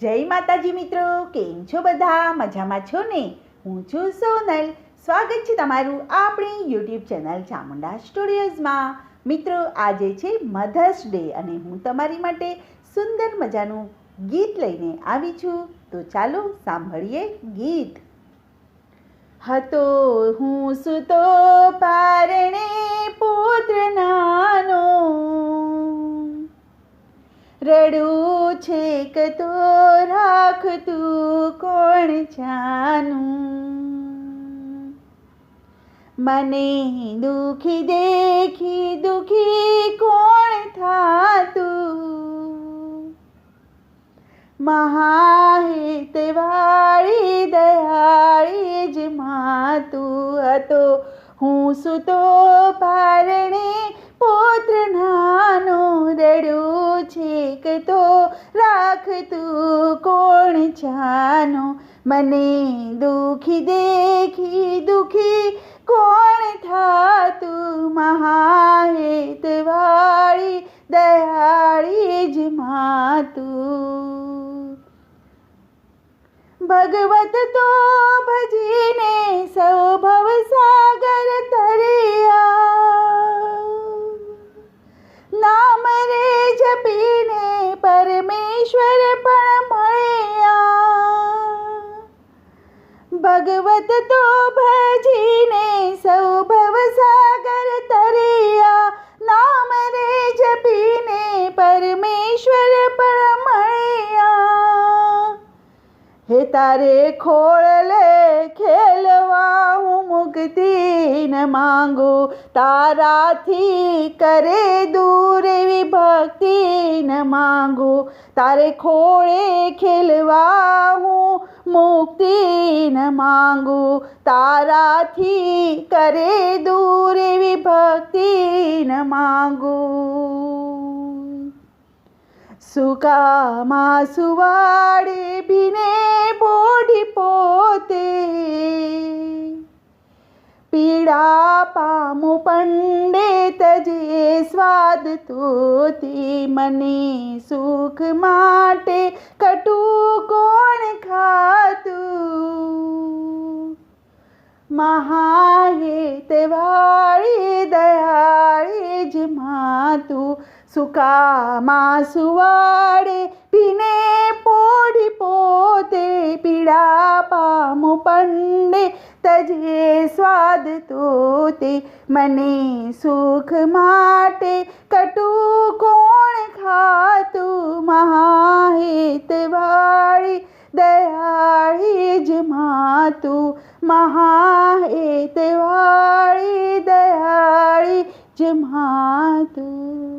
જય માતાજી મિત્રો, કેમ છો બધા? મજામાં છો ને? હું છું સોનલ. સ્વાગત છે તમારું આપણી યુટ્યુબ ચેનલ ચામુંડા સ્ટુડિયોઝમાં. મિત્રો, આજે છે મધર્સ ડે અને હું તમારી માટે સુંદર મજાનું ગીત લઈને આવી છું. તો ચાલો સાંભળીએ ગીત. હતો હું સુતો પારણે પુત્ર નાનો રડું છે કે તો રાખતું કોણ જાનું? મને દુખી દેખી દુખી કોણ થાતું? મહાહિતવાળી દયાળી જ માતું હતો. હું સુતો પારણે પુત્ર નાનું દડું છે કે તો રાખતું કોણ જાનો? મને દુખી દેખી દુખી કોણ થાતું મહાહિતવાળી દયાળી જ માતું? ભગવત તો ભજીને સૌ સાગર તરિયા પરમેશ્વર પણ મળ્યા. ભગવત તો તારે ખોળલે ખેલવા હું મુક્તિ ન માંગુ. તારાથી કરે દૂર એવી ભક્તિ ન માંગુ. તારે ખોળે ખેલવા હું મુક્તિ ન માંગુ. તારાથી કરે દૂર એવી ભક્તિ ન માંગુ. సుఖమాసువాడే బినే బోడిపోతే పీడా పాము पीडा पाम पण्डितजे తోతే तोती। సుఖ మాటే కటు కోణ कोणे మహాహేతవా સુકામાં સુવાડે પીને પોઢી પોતે પીડા પામું પંડે તજે સ્વાદ તોતે મને સુખ માટે કટું કોણ ખાતું મહાહિતવાળી દયાળી જ માતું મહાહિતવાળી દયાળી જ માતું.